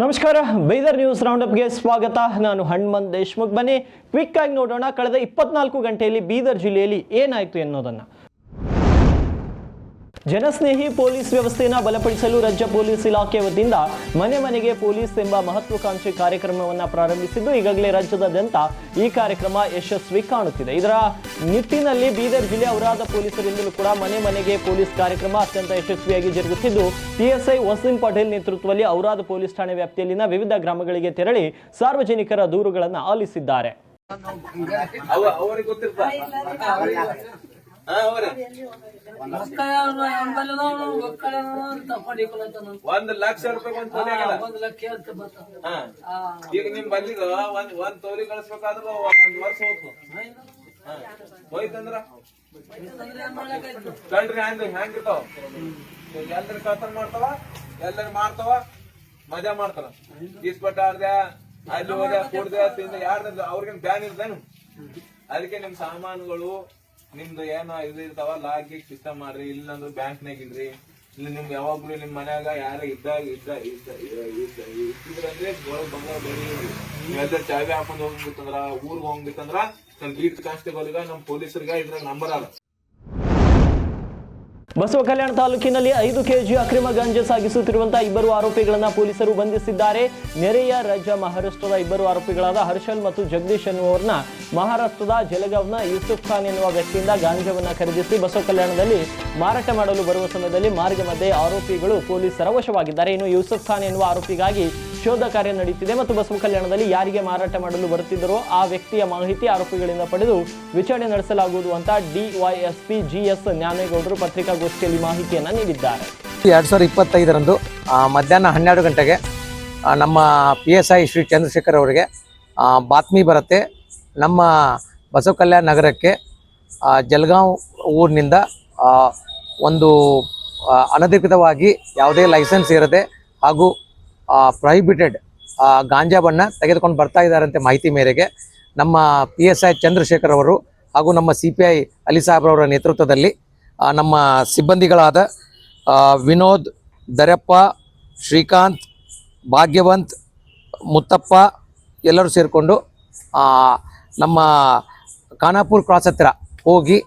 ನಮಸ್ಕಾರ, ಬೈದರ್ ನ್ಯೂಸ್ ರೌಂಡಪ್ಗೆ ಸ್ವಾಗತ. ನಾನು ಹಣ್ಮಂತ್ ದೇಶ್ಮುಖ್. ಬನ್ನಿ ಕ್ವಿಕ್ ಆಗಿ ನೋಡೋಣ, ಕಳೆದ ಇಪ್ಪತ್ನಾಲ್ಕು ಗಂಟೆಯಲ್ಲಿ ಬೀದರ್ ಜಿಲ್ಲೆಯಲ್ಲಿ ಏನಾಯಿತು ಎನ್ನೋದನ್ನ. ಜನಸ್ನೇಹಿ ಪೊಲೀಸ್ ವ್ಯವಸ್ಥೆಯನ್ನು ಬಲಪಡಿಸಲು ರಾಜ್ಯ ಪೊಲೀಸ್ ಇಲಾಖೆ ವತಿಯಿಂದ ಮನೆ ಮನೆಗೆ ಪೊಲೀಸ್ ಎಂಬ ಮಹತ್ವಾಕಾಂಕ್ಷಿ ಕಾರ್ಯಕ್ರಮವನ್ನು ಪ್ರಾರಂಭಿಸಿದ್ದು, ಈಗಾಗಲೇ ರಾಜ್ಯದಾದ್ಯಂತ ಈ ಕಾರ್ಯಕ್ರಮ ಯಶಸ್ವಿ ಕಾಣುತ್ತಿದೆ. ಇದರ ನಿಟ್ಟಿನಲ್ಲಿ ಬೀದರ್ ಜಿಲ್ಲೆ ಔರಾದ ಪೊಲೀಸರಿಂದಲೂ ಕೂಡ ಮನೆ ಮನೆಗೆ ಪೊಲೀಸ್ ಕಾರ್ಯಕ್ರಮ ಅತ್ಯಂತ ಯಶಸ್ವಿಯಾಗಿ ಜರುಗುತ್ತಿದ್ದು, ಪಿಎಸ್ಐ ವಸೀಂ ಪಟೇಲ್ ನೇತೃತ್ವದಲ್ಲಿ ಔರಾದ ಪೊಲೀಸ್ ಠಾಣೆ ವ್ಯಾಪ್ತಿಯಲ್ಲಿನ ವಿವಿಧ ಗ್ರಾಮಗಳಿಗೆ ತೆರಳಿ ಸಾರ್ವಜನಿಕರ ದೂರುಗಳನ್ನು ಆಲಿಸಿದ್ದಾರೆ. ಒಂದ್ ಲಕ್ಷ ರೂಪಾಯಿ. ಈಗ ನಿಮ್ ಬಲ್ಲಿಗ ಒಂದ್ ಒಂದ್ ತೊಲಿ ಕಳಿಸ್ಬೇಕಾದ್ರ ಒಂದ್ ವರ್ಷ ಹೋಯ್ತು. ಹೋಯ್ತಂದ್ರ? ಕಂಡ್ರಿ ಹ್ಯಾಂಗ್ ಇರ್ತಾವ ಎಲ್ಲರ ಕಳ್ತನ ಮಾಡ್ತಾವ ಎಲ್ಲರ ಮಾಡ್ತಾವ, ಮಜಾ ಮಾಡ್ತಾರ ಈಸ್ಪಟ್ಟ ಆಡ್ದೆ, ಅಲ್ಲಿ ಹೋದೆ, ಕುಡ್ದೆ, ತಿಂದ ಯಾರ್ದ ಅವ್ರಿಗೇನ್ ಬ್ಯಾನ್ ಇರ್ತೇನು ಅದಕ್ಕೆ ನಿಮ್ ಸಾಮಾನುಗಳು ನಿಮ್ದು ಏನೋ ಇದು ಇರ್ತಾವ, ಲಾಗಿ ಸಿಸ್ಟಮ್ ಮಾಡ್ರಿ ಬ್ಯಾಂಕ್ ನಾಗ ಇಲ್ರಿ ಇಲ್ಲಿ ನಿಮ್ ಯಾವಾಗ್ಲೂ ನಿಮ್ ಮನ್ಯಾಗ ಯಾರ ಇದ್ದಾಗ ಇದ್ದ ಇದ್ದ ಇದ್ದ ಇದ್ದಿದ್ರಂದ್ರೆ ಬಂಗಾರ ಚಾವಿ ಹಾಕೊಂಡ್ ಹೋಗ್ಬಿತ್ತಂದ್ರ ಊರ್ಗ್ ಹೋಗ್ಬಿತ್ತಂದ್ರ ನಮ್ ಬೀಟ್ ಕಾನ್ಸ್ಟೇಬಲ್ಗ, ನಮ್ ಪೊಲೀಸರ್ಗ ಇದ್ರಾಗ ನಂಬರ್ ಅದ. ಬಸವ ಕಲ್ಯಾಣ ತಾಲೂಕಿನಲ್ಲಿ ಐದು ಕೆಜಿ ಅಕ್ರಮ ಗಾಂಜಾ ಸಾಗಿಸುತ್ತಿರುವಂತಹ ಇಬ್ಬರು ಆರೋಪಿಗಳನ್ನ ಪೊಲೀಸರು ಬಂಧಿಸಿದ್ದಾರೆ. ನೆರೆಯ ರಾಜ್ಯ ಮಹಾರಾಷ್ಟ್ರದ ಇಬ್ಬರು ಆರೋಪಿಗಳಾದ ಹರ್ಷಲ್ ಮತ್ತು ಜಗದೀಶ್ ಎನ್ನುವರನ್ನ ಮಹಾರಾಷ್ಟ್ರದ ಜಲಗಾವ್ನ ಯೂಸುಫ್ ಖಾನ್ ಎನ್ನುವ ವ್ಯಕ್ತಿಯಿಂದ ಗಾಂಜಾವನ್ನ ಖರೀದಿಸಿ ಬಸವ ಕಲ್ಯಾಣದಲ್ಲಿ ಮಾರಾಟ ಮಾಡಲು ಬರುವ ಸಮಯದಲ್ಲಿ ಮಾರ್ಗ ಮಧ್ಯೆ ಆರೋಪಿಗಳು ಪೊಲೀಸರ ವಶವಾಗಿದ್ದಾರೆ. ಇನ್ನು ಯೂಸುಫ್ ಖಾನ್ ಎನ್ನುವ ಆರೋಪಿಗಾಗಿ ಶೋಧ ಕಾರ್ಯ ನಡೆಯುತ್ತಿದೆ ಮತ್ತು ಬಸವ ಕಲ್ಯಾಣದಲ್ಲಿ ಯಾರಿಗೆ ಮಾರಾಟ ಮಾಡಲು ಬರುತ್ತಿದ್ದರೋ ಆ ವ್ಯಕ್ತಿಯ ಮಾಹಿತಿ, ಆರೋಪಿಗಳಿಂದ ಪಡೆದು ವಿಚಾರಣೆ ನಡೆಸಲಾಗುವುದು ಅಂತ ಡಿವೈಎಸ್ಪಿ ಜಿಎಸ್ ಜ್ಞಾನೇಗೌಡರು ಪತ್ರಿಕಾಗೋಷ್ಠಿಯಲ್ಲಿ ಮಾಹಿತಿಯನ್ನು ನೀಡಿದ್ದಾರೆ. ಎರಡು ಸಾವಿರದ ಇಪ್ಪತ್ತೈದರಂದು ಮಧ್ಯಾಹ್ನ ಹನ್ನೆರಡು ಗಂಟೆಗೆ ನಮ್ಮ P S I Shri Chandrashekar ಅವರಿಗೆ ಬಾತ್ಮಿ ಬರುತ್ತೆ. ನಮ್ಮ ಬಸವ ಕಲ್ಯಾಣ ನಗರಕ್ಕೆ ಜಲಗಾಂವ್ ಊರಿನಿಂದ ಒಂದು ಅನಧಿಕೃತವಾಗಿ ಯಾವುದೇ ಲೈಸೆನ್ಸ್ ಇರದೆ ಹಾಗೂ ಪ್ರೊಹಿಬಿಟೆಡ್ ಗಾಂಜಾವನ್ನು ತೆಗೆದುಕೊಂಡು ಬರ್ತಾ ಇದ್ದಾರಂತೆ ಮಾಹಿತಿ ಮೇರೆಗೆ. ನಮ್ಮ ಪಿ ಎಸ್ ಐ ಚಂದ್ರಶೇಖರ್ ಅವರು ಹಾಗೂ ನಮ್ಮ ಸಿ ಪಿ ಐ ಅಲಿ ಸಾಹೇಬ್ರವರ ನೇತೃತ್ವದಲ್ಲಿ ನಮ್ಮ ಸಿಬ್ಬಂದಿಗಳಾದ ವಿನೋದ್, ದರಪ್ಪ, ಶ್ರೀಕಾಂತ್, ಭಾಗ್ಯವಂತ್, ಮುತ್ತಪ್ಪ ಎಲ್ಲರೂ ಸೇರಿಕೊಂಡು ನಮ್ಮ ಖಾನಾಪುರ್ ಕ್ರಾಸ್ ಹತ್ತಿರ ಹೋಗಿ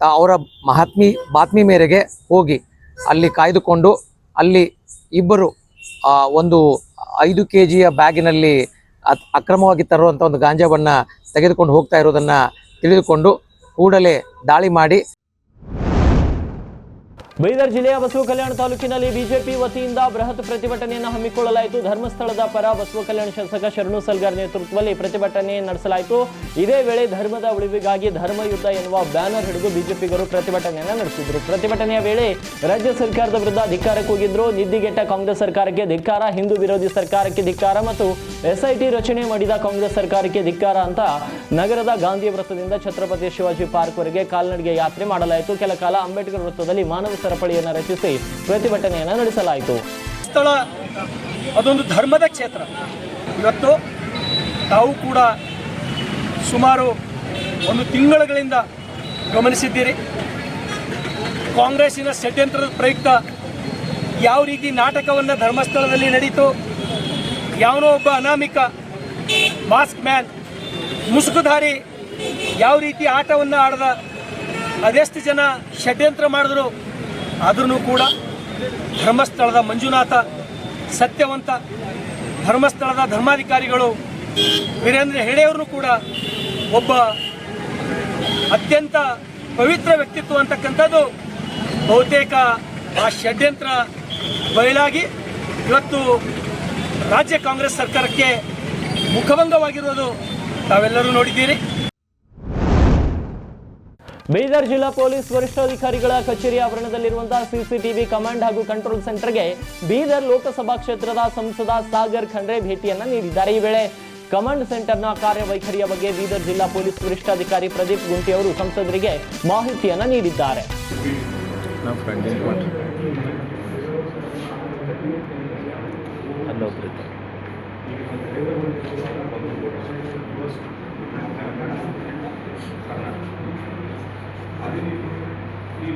ಅವರ ಮಹಾತ್ಮಿ, ಬಾತ್ಮಿ ಮೇರೆಗೆ ಹೋಗಿ ಅಲ್ಲಿ ಕಾಯ್ದುಕೊಂಡು ಅಲ್ಲಿ ಇಬ್ಬರು ಒಂದು ಐದು ಕೆ ಜಿಯ ಬ್ಯಾಗಿನಲ್ಲಿ ಅಕ್ರಮವಾಗಿ ತರುವಂಥ ಒಂದು ಗಾಂಜಾವನ್ನು ತೆಗೆದುಕೊಂಡು ಹೋಗ್ತಾ ಇರೋದನ್ನು ತಿಳಿದುಕೊಂಡು ಕೂಡಲೇ ದಾಳಿ ಮಾಡಿ ಬೀದರ್ ಜಿಲ್ಲೆಯ ಬಸವ ಕಲ್ಯಾಣ ತಾಲೂಕಿನಲ್ಲಿ ಬಿಜೆಪಿ ವತಿಯಿಂದ ಬೃಹತ್ ಪ್ರತಿಭಟನೆಯನ್ನು ಹಮ್ಮಿಕೊಳ್ಳಲಾಯಿತು. ಧರ್ಮಸ್ಥಳದ ಪರ ಬಸವ ಕಲ್ಯಾಣ ಶಾಸಕ ಶರಣು ಸಲ್ಗಾರ್ ನೇತೃತ್ವದಲ್ಲಿ ಪ್ರತಿಭಟನೆ ನಡೆಸಲಾಯಿತು. ಇದೇ ವೇಳೆ ಧರ್ಮದ ಉಳಿವಿಗಾಗಿ ಧರ್ಮಯುದ್ಧ ಎನ್ನುವ ಬ್ಯಾನರ್ ಹಿಡಿದು ಬಿಜೆಪಿಗರು ಪ್ರತಿಭಟನೆಯನ್ನು ನಡೆಸಿದರು. ಪ್ರತಿಭಟನೆಯ ವೇಳೆ ರಾಜ್ಯ ಸರ್ಕಾರದ ವಿರುದ್ಧ ಅಧಿಕಾರ ಕೂಗಿದ್ರು ನಿದ್ದಿಗೆಟ್ಟ ಕಾಂಗ್ರೆಸ್ ಸರ್ಕಾರಕ್ಕೆ ಧಿಕ್ಕಾರ, ಹಿಂದೂ ವಿರೋಧಿ ಸರ್ಕಾರಕ್ಕೆ ಧಿಕ್ಕಾರ ಮತ್ತು ಎಸ್ಐಟಿ ರಚನೆ ಮಾಡಿದ ಕಾಂಗ್ರೆಸ್ ಸರ್ಕಾರಕ್ಕೆ ಧಿಕ್ಕಾರ ಅಂತ ನಗರದ ಗಾಂಧಿ ವೃತ್ತದಿಂದ ಛತ್ರಪತಿ ಶಿವಾಜಿ ಪಾರ್ಕ್ ವರೆಗೆ ಕಾಲ್ನಡಿಗೆ ಯಾತ್ರೆ ಮಾಡಲಾಯಿತು. ಕೆಲ ಕಾಲ ಅಂಬೇಡ್ಕರ್ ವೃತ್ತದಲ್ಲಿ ಮಾನವ ಸರಪಳಿಯನ್ನು ರಚಿಸಿ ಪ್ರತಿಭಟನೆಯನ್ನು ನಡೆಸಲಾಯಿತು. ಸ್ಥಳ, ಅದೊಂದು ಧರ್ಮದ ಕ್ಷೇತ್ರ. ಇವತ್ತು ತಾವು ಕೂಡ ಸುಮಾರು ಒಂದು ತಿಂಗಳುಗಳಿಂದ ಗಮನಿಸಿದ್ದೀರಿ. ಕಾಂಗ್ರೆಸ್ಸಿನ ಷಡ್ಯಂತ್ರದ ಪ್ರಯುಕ್ತ ಯಾವ ರೀತಿ ನಾಟಕವನ್ನು ಧರ್ಮಸ್ಥಳದಲ್ಲಿ ನಡೀತು, ಯಾವನೋ ಒಬ್ಬ ಅನಾಮಿಕ, ಮಾಸ್ಕ್ ಮ್ಯಾನ್, ಮುಸುಕುಧಾರಿ ಯಾವ ರೀತಿ ಆಟವನ್ನು ಆಡದ, ಅದೆಷ್ಟು ಜನ ಷಡ್ಯಂತ್ರ ಮಾಡಿದ್ರು ಆದ್ರೂ ಕೂಡ ಧರ್ಮಸ್ಥಳದ ಮಂಜುನಾಥ, ಸತ್ಯವಂತ ಧರ್ಮಸ್ಥಳದ ಧರ್ಮಾಧಿಕಾರಿಗಳು ವೀರೇಂದ್ರ ಹೆಡೆಯವ್ರನ್ನು ಕೂಡ ಒಬ್ಬ ಅತ್ಯಂತ ಪವಿತ್ರ ವ್ಯಕ್ತಿತ್ವ ಅಂತಕ್ಕಂಥದ್ದು ಬಹುತೇಕ ಆ ಷಡ್ಯಂತ್ರ ಬಯಲಾಗಿ ಇವತ್ತು ರಾಜ್ಯ ಕಾಂಗ್ರೆಸ್ ಸರ್ಕಾರಕ್ಕೆ ಮುಖಭಂಗವಾಗಿರೋದು ತಾವೆಲ್ಲರೂ ನೋಡಿದ್ದೀರಿ. ಬೀದರ್ ಜಿಲ್ಲಾ ಪೊಲೀಸ್ ವರಿಷ್ಠಾಧಿಕಾರಿಗಳ ಕಚೇರಿ ಆವರಣದಲ್ಲಿರುವಂತಹ ಸಿಸಿಟಿವಿ ಕಮಾಂಡ್ ಹಾಗೂ ಕಂಟ್ರೋಲ್ ಸೆಂಟರ್ಗೆ ಬೀದರ್ ಲೋಕಸಭಾ ಕ್ಷೇತ್ರದ ಸಂಸದ ಸಾಗರ್ ಖಂಡ್ರೆ ಭೇಟಿಯನ್ನ ನೀಡಿದ್ದಾರೆ. ಈ ವೇಳೆ ಕಮಾಂಡ್ ಸೆಂಟರ್ನ ಕಾರ್ಯವೈಖರಿಯ ಬಗ್ಗೆ ಬೀದರ್ ಜಿಲ್ಲಾ ಪೊಲೀಸ್ ವರಿಷ್ಠಾಧಿಕಾರಿ ಪ್ರದೀಪ್ ಗುಂಟಿ ಅವರು ಸಂಸದರಿಗೆ ಮಾಹಿತಿಯನ್ನ ನೀಡಿದ್ದಾರೆ.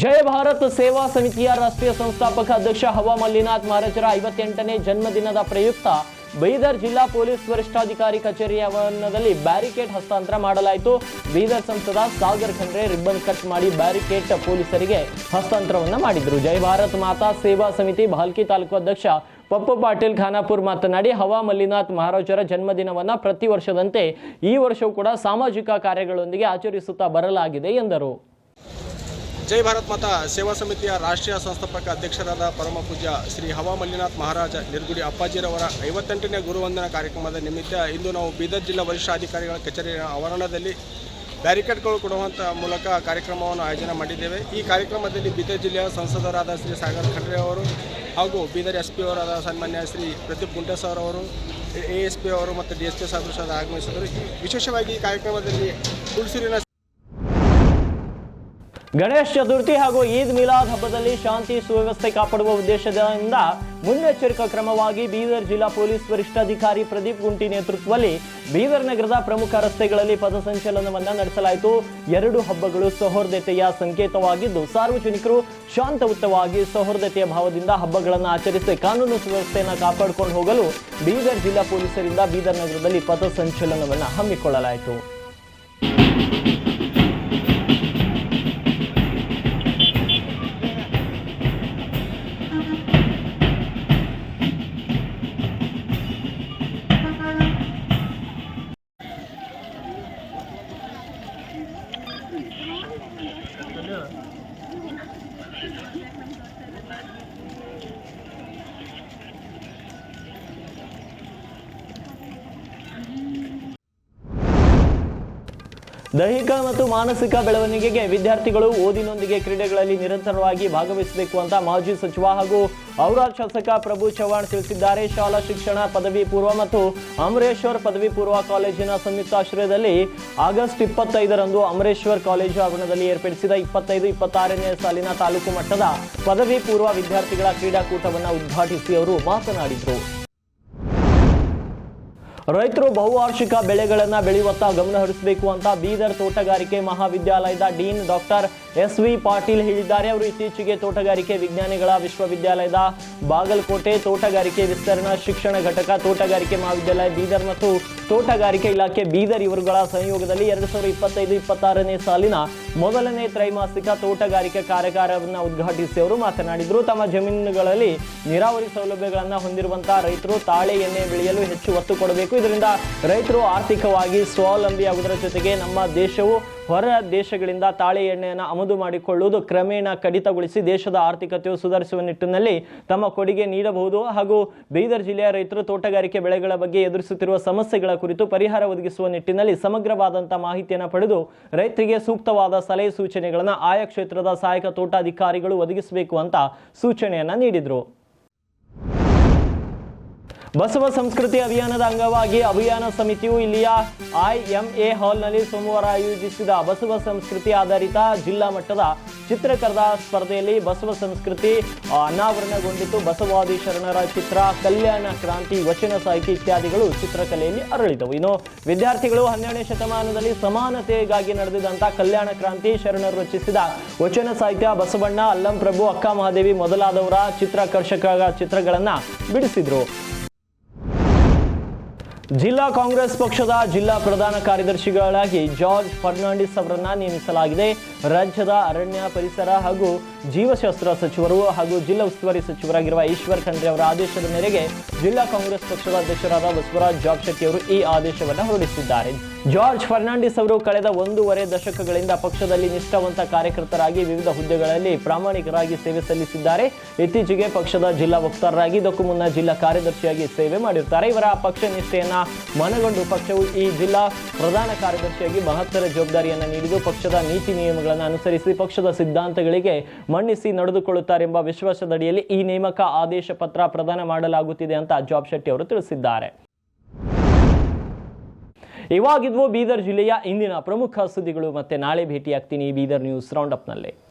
ಜಯ ಭಾರತ್ ಸೇವಾ ಸಮಿತಿಯ ರಾಷ್ಟ್ರೀಯ ಸಂಸ್ಥಾಪಕ ಅಧ್ಯಕ್ಷ ಹವಾ ಮಲ್ಲಿನಾಥ್ ಮಹಾರಾಜರ ಐವತ್ತೆಂಟನೇ ಜನ್ಮದಿನದ ಪ್ರಯುಕ್ತ ಬೀದರ್ ಜಿಲ್ಲಾ ಪೊಲೀಸ್ ವರಿಷ್ಠಾಧಿಕಾರಿ ಕಚೇರಿ ಆವರಣದಲ್ಲಿ ಬ್ಯಾರಿಕೇಡ್ ಹಸ್ತಾಂತರ ಮಾಡಲಾಯಿತು. ಬೀದರ್ ಸಂಸದ ಸಾಗರ್ ಖಂಡ್ರೆ ರಿಬ್ಬನ್ ಕಟ್ ಮಾಡಿ ಬ್ಯಾರಿಕೇಡ್ ಪೊಲೀಸರಿಗೆ ಹಸ್ತಾಂತರವನ್ನ ಮಾಡಿದ್ರು. ಜಯ ಭಾರತ್ ಮಾತಾ ಸೇವಾ ಸಮಿತಿ ಭಾಲ್ಕಿ ತಾಲೂಕು ಅಧ್ಯಕ್ಷ ಪಪ್ಪು ಪಾಟೀಲ್ ಖಾನಾಪುರ್ ಮಾತನಾಡಿ, ಹವಾ ಮಲ್ಲಿನಾಥ್ ಮಹಾರಾಜರ ಜನ್ಮದಿನವನ್ನ ಪ್ರತಿ ವರ್ಷದಂತೆ ಈ ವರ್ಷವೂ ಕೂಡ ಸಾಮಾಜಿಕ ಕಾರ್ಯಗಳೊಂದಿಗೆ ಆಚರಿಸುತ್ತಾ ಬರಲಾಗಿದೆ ಎಂದರು. ಜೈ ಭಾರತ್ ಮತ ಸೇವಾ ಸಮಿತಿಯ ರಾಷ್ಟ್ರೀಯ ಸಂಸ್ಥಾಪಕ ಅಧ್ಯಕ್ಷರಾದ ಪರಮ ಪೂಜ್ಯ ಶ್ರೀ ಹವಾ ಮಲ್ಲಿನಾಥ್ ಮಹಾರಾಜ ನಿರ್ಗುಡಿ ಅಪ್ಪಾಜಿರವರ ಐವತ್ತೆಂಟನೇ ಗುರುವಂದನ ಕಾರ್ಯಕ್ರಮದ ನಿಮಿತ್ತ ಇಂದು ನಾವು ಬೀದರ್ ಜಿಲ್ಲಾ ವರಿಷ್ಠಾಧಿಕಾರಿಗಳ ಕಚೇರಿಯ ಆವರಣದಲ್ಲಿ ಬ್ಯಾರಿಕೇಡ್ಗಳು ಕೊಡುವಂಥ ಮೂಲಕ ಕಾರ್ಯಕ್ರಮವನ್ನು ಆಯೋಜನೆ ಮಾಡಿದ್ದೇವೆ. ಈ ಕಾರ್ಯಕ್ರಮದಲ್ಲಿ ಬೀದರ್ ಜಿಲ್ಲೆಯ ಸಂಸದರಾದ ಶ್ರೀ ಸಾಗರ್ ಖಂಡ್ರೆ ಅವರು ಹಾಗೂ ಬೀದರ್ ಎಸ್ ಪಿ ಅವರಾದ ಸನ್ಮಾನ್ಯ ಶ್ರೀ ಪ್ರದೀಪ್ ಗುಂಟೆ ಸರ್ ಅವರು, ಎ ಎಸ್ ಪಿ ಅವರು ಮತ್ತು ಡಿ ಎಸ್ ಪಿ ಸದಸ್ಯರು ಆಗಮಿಸಿದರು ವಿಶೇಷವಾಗಿ ಈ ಕಾರ್ಯಕ್ರಮದಲ್ಲಿ ತುಳಸಿರಿನ ಗಣೇಶ ಚತುರ್ಥಿ ಹಾಗೂ ಈದ್ ಮಿಲಾದ್ ಹಬ್ಬದಲ್ಲಿ ಶಾಂತಿ ಸುವ್ಯವಸ್ಥೆ ಕಾಪಾಡುವ ಉದ್ದೇಶದಿಂದ ಮುನ್ನೆಚ್ಚರಿಕಾ ಕ್ರಮವಾಗಿ ಬೀದರ್ ಜಿಲ್ಲಾ ಪೊಲೀಸ್ ವರಿಷ್ಠಾಧಿಕಾರಿ ಪ್ರದೀಪ್ ಗುಂಟಿ ನೇತೃತ್ವದಲ್ಲಿ ಬೀದರ್ ನಗರದ ಪ್ರಮುಖ ರಸ್ತೆಗಳಲ್ಲಿ ಪಥಸಂಚಲನವನ್ನ ನಡೆಸಲಾಯಿತು. ಎರಡು ಹಬ್ಬಗಳು ಸೌಹಾರ್ದತೆಯ ಸಂಕೇತವಾಗಿದ್ದು, ಸಾರ್ವಜನಿಕರು ಶಾಂತಯುತವಾಗಿ ಸೌಹಾರ್ದತೆಯ ಭಾವದಿಂದ ಹಬ್ಬಗಳನ್ನು ಆಚರಿಸಿ ಕಾನೂನು ಸುವ್ಯವಸ್ಥೆಯನ್ನು ಕಾಪಾಡಿಕೊಂಡು ಹೋಗಲು ಬೀದರ್ ಜಿಲ್ಲಾ ಪೊಲೀಸರಿಂದ ಬೀದರ್ ನಗರದಲ್ಲಿ ಪಥಸಂಚಲನವನ್ನು ಹಮ್ಮಿಕೊಳ್ಳಲಾಯಿತು. ದೈಹಿಕ ಮತ್ತು ಮಾನಸಿಕ ಬೆಳವಣಿಗೆಗೆ ವಿದ್ಯಾರ್ಥಿಗಳು ಓದಿನೊಂದಿಗೆ ಕ್ರೀಡೆಗಳಲ್ಲಿ ನಿರಂತರವಾಗಿ ಭಾಗವಹಿಸಬೇಕು ಅಂತ ಮಾಜಿ ಸಚಿವ ಹಾಗೂ ಔರಾದ್ ಶಾಸಕ ಪ್ರಭು ಚವ್ಹಾಣ್ ತಿಳಿಸಿದ್ದಾರೆ. ಶಾಲಾ ಶಿಕ್ಷಣ ಪದವಿ ಪೂರ್ವ ಮತ್ತು ಅಮರೇಶ್ವರ್ ಪದವಿ ಪೂರ್ವ ಕಾಲೇಜಿನ ಸಂಯುಕ್ತಾಶ್ರಯದಲ್ಲಿ ಆಗಸ್ಟ್ ಇಪ್ಪತ್ತೈದರಂದು ಅಮರೇಶ್ವರ್ ಕಾಲೇಜು ಆವರಣದಲ್ಲಿ ಏರ್ಪಡಿಸಿದ ಇಪ್ಪತ್ತೈದು, ಇಪ್ಪತ್ತಾರನೇ ಸಾಲಿನ ತಾಲೂಕು ಮಟ್ಟದ ಪದವಿ ಪೂರ್ವ ವಿದ್ಯಾರ್ಥಿಗಳ ಕ್ರೀಡಾಕೂಟವನ್ನು ಉದ್ಘಾಟಿಸಿ ಅವರು ಮಾತನಾಡಿದರು. ರೈತರು ಬಹುವಾರ್ಷಿಕ ಬೆಳೆಗಳನ್ನು ಬೆಳೆಯುವತ್ತ ಗಮನ ಹರಿಸಬೇಕು ಅಂತ ಬೀದರ್ ತೋಟಗಾರಿಕೆ ಮಹಾವಿದ್ಯಾಲಯದ dean doctor S V Patil ಹೇಳಿದ್ದಾರೆ. ಅವರು ಇತ್ತೀಚೆಗೆ ತೋಟಗಾರಿಕೆ ವಿಜ್ಞಾನಿಗಳ ವಿಶ್ವವಿದ್ಯಾಲಯದ ಬಾಗಲಕೋಟೆ ತೋಟಗಾರಿಕೆ ವಿಸ್ತರಣಾ ಶಿಕ್ಷಣ ಘಟಕ, ತೋಟಗಾರಿಕೆ ಮಹಾವಿದ್ಯಾಲಯ ಬೀದರ್ ಮತ್ತು ತೋಟಗಾರಿಕೆ ಇಲಾಖೆ ಬೀದರ್ ಇವರುಗಳ ಸಂಯೋಗದಲ್ಲಿ ಎರಡು ಸಾವಿರದ ಇಪ್ಪತ್ತೈದು ಇಪ್ಪತ್ತಾರನೇ ಸಾಲಿನ ಮೊದಲನೇ ತ್ರೈಮಾಸಿಕ ತೋಟಗಾರಿಕೆ ಕಾರ್ಯಾಗಾರವನ್ನು ಉದ್ಘಾಟಿಸಿ ಅವರು ಮಾತನಾಡಿದರು. ತಮ್ಮ ಜಮೀನುಗಳಲ್ಲಿ ನೀರಾವರಿ ಸೌಲಭ್ಯಗಳನ್ನು ಹೊಂದಿರುವಂತಹ ರೈತರು ತಾಳೆ ಎಣ್ಣೆ ಬೆಳೆಯಲು ಹೆಚ್ಚು ಒತ್ತು ಕೊಡಬೇಕು. ಇದರಿಂದ ರೈತರು ಆರ್ಥಿಕವಾಗಿ ಸ್ವಾವಲಂಬಿಯಾಗುವುದರ ಜೊತೆಗೆ ನಮ್ಮ ದೇಶವು ಹೊರ ದೇಶಗಳಿಂದ ತಾಳೆ ಎಣ್ಣೆಯನ್ನು ಆಮದು ಮಾಡಿಕೊಳ್ಳುವುದು ಕ್ರಮೇಣ ಕಡಿತಗೊಳಿಸಿ ದೇಶದ ಆರ್ಥಿಕತೆಯು ಸುಧಾರಿಸುವ ನಿಟ್ಟಿನಲ್ಲಿ ತಮ್ಮ ಕೊಡುಗೆ ನೀಡಬಹುದು. ಹಾಗೂ ಬೀದರ್ ಜಿಲ್ಲೆಯ ರೈತರು ತೋಟಗಾರಿಕೆ ಬೆಳೆಗಳ ಬಗ್ಗೆ ಎದುರಿಸುತ್ತಿರುವ ಸಮಸ್ಯೆಗಳ ಕುರಿತು ಪರಿಹಾರ ಒದಗಿಸುವ ನಿಟ್ಟಿನಲ್ಲಿ ಸಮಗ್ರವಾದಂಥ ಮಾಹಿತಿಯನ್ನು ಪಡೆದು ರೈತರಿಗೆ ಸೂಕ್ತವಾದ ಸಲಹೆ ಸೂಚನೆಗಳನ್ನು ಆಯಾ ಕ್ಷೇತ್ರದ ಸಹಾಯಕ ತೋಟಾಧಿಕಾರಿಗಳು ಒದಗಿಸಬೇಕು ಅಂತ ಸೂಚನೆಯನ್ನು ನೀಡಿದರು. ಬಸವ ಸಂಸ್ಕೃತಿ ಅಭಿಯಾನದ ಅಂಗವಾಗಿ ಅಭಿಯಾನ ಸಮಿತಿಯು ಇಲ್ಲಿಯ ಐಎಂಎ ಹಾಲ್ನಲ್ಲಿ ಸೋಮವಾರ ಆಯೋಜಿಸಿದ ಬಸವ ಸಂಸ್ಕೃತಿ ಆಧಾರಿತ ಜಿಲ್ಲಾ ಮಟ್ಟದ ಚಿತ್ರಕರದ ಸ್ಪರ್ಧೆಯಲ್ಲಿ ಬಸವ ಸಂಸ್ಕೃತಿ ಅನಾವರಣಗೊಂಡಿತು. ಬಸವಾದಿ ಶರಣರ ಚಿತ್ರ, ಕಲ್ಯಾಣ ಕ್ರಾಂತಿ, ವಚನ ಸಾಹಿತ್ಯ ಇತ್ಯಾದಿಗಳು ಚಿತ್ರಕಲೆಯಲ್ಲಿ ಅರಳಿದವು. ಇನ್ನು ವಿದ್ಯಾರ್ಥಿಗಳು ಹನ್ನೆರಡನೇ ಶತಮಾನದಲ್ಲಿ ಸಮಾನತೆಗಾಗಿ ನಡೆದಿದ್ದಂಥ ಕಲ್ಯಾಣ ಕ್ರಾಂತಿ ಶರಣರು ರಚಿಸಿದ ವಚನ ಸಾಹಿತ್ಯ ಬಸವಣ್ಣ ಅಲ್ಲಂ ಪ್ರಭು ಅಕ್ಕ ಮಹಾದೇವಿ ಮೊದಲಾದವರ ಚಿತ್ರಾಕರ್ಷಕ ಚಿತ್ರಗಳನ್ನು ಬಿಡಿಸಿದ್ರು. ಜಿಲ್ಲಾ ಕಾಂಗ್ರೆಸ್ ಪಕ್ಷದ ಜಿಲ್ಲಾ ಪ್ರಧಾನ ಕಾರ್ಯದರ್ಶಿಗಳಾಗಿ ಜಾರ್ಜ್ ಫರ್ನಾಂಡಿಸ್ ಅವರನ್ನ ನೇಮಿಸಲಾಗಿದೆ. ರಾಜ್ಯದ ಅರಣ್ಯ ಪರಿಸರ ಹಾಗೂ ಜೀವಶಾಸ್ತ್ರ ಸಚಿವರು ಹಾಗೂ ಜಿಲ್ಲಾ ಉಸ್ತುವಾರಿ ಸಚಿವರಾಗಿರುವ ಈಶ್ವರ್ ಖಂಡ್ರೆ ಅವರ ಆದೇಶದ ಮೇರೆಗೆ ಜಿಲ್ಲಾ ಕಾಂಗ್ರೆಸ್ ಪಕ್ಷದ ಅಧ್ಯಕ್ಷರಾದ ಬಸವರಾಜ್ ಜಾಬ್ ಶೆಟ್ಟಿ ಅವರು ಈ ಆದೇಶವನ್ನು ಹೊರಡಿಸಿದ್ದಾರೆ. ಜಾರ್ಜ್ ಫರ್ನಾಂಡಿಸ್ ಅವರು ಕಳೆದ ಒಂದೂವರೆ ದಶಕಗಳಿಂದ ಪಕ್ಷದಲ್ಲಿ ನಿಷ್ಠಾವಂತ ಕಾರ್ಯಕರ್ತರಾಗಿ ವಿವಿಧ ಹುದ್ದೆಗಳಲ್ಲಿ ಪ್ರಾಮಾಣಿಕರಾಗಿ ಸೇವೆ ಸಲ್ಲಿಸಿದ್ದಾರೆ. ಇತ್ತೀಚೆಗೆ ಪಕ್ಷದ ಜಿಲ್ಲಾ ವಕ್ತಾರರಾಗಿ ಇದಕ್ಕೂ ಮುನ್ನ ಜಿಲ್ಲಾ ಕಾರ್ಯದರ್ಶಿಯಾಗಿ ಸೇವೆ ಮಾಡಿರುತ್ತಾರೆ. ಇವರ ಪಕ್ಷ ನಿಷ್ಠೆಯನ್ನ ಮನಗೊಂಡು ಪಕ್ಷವು ಈ ಜಿಲ್ಲಾ ಪ್ರಧಾನ ಕಾರ್ಯದರ್ಶಿಯಾಗಿ ಮಹತ್ತರ ಜವಾಬ್ದಾರಿಯನ್ನು ನೀಡಿದ್ದು ಪಕ್ಷದ ನೀತಿ ನಿಯಮಗಳನ್ನು ಅನುಸರಿಸಿ ಪಕ್ಷದ ಸಿದ್ಧಾಂತಗಳಿಗೆ ಮಣ್ಣಿಸಿ ನಡೆದುಕೊಳ್ಳುತ್ತಾರೆಂಬ ವಿಶ್ವಾಸದಡಿಯಲ್ಲಿ ಈ ನೇಮಕ ಆದೇಶ ಪತ್ರ ಪ್ರದಾನ ಮಾಡಲಾಗುತ್ತಿದೆ ಅಂತ ಜಾಬ್ ಶೆಟ್ಟಿ ಅವರು ತಿಳಿಸಿದ್ದಾರೆ. ಇವಾಗಿದ್ವು ಬೀದರ್ ಜಿಲ್ಲೆಯ ಇಂದಿನ ಪ್ರಮುಖ ಸುದ್ದಿಗಳು ಮತ್ತೆ ನಾಳೆ ಭೇಟಿಯಾಗ್ತೀನಿ ಬೀದರ್ ನ್ಯೂಸ್ ರೌಂಡ್ ಅಪ್ನಲ್ಲಿ.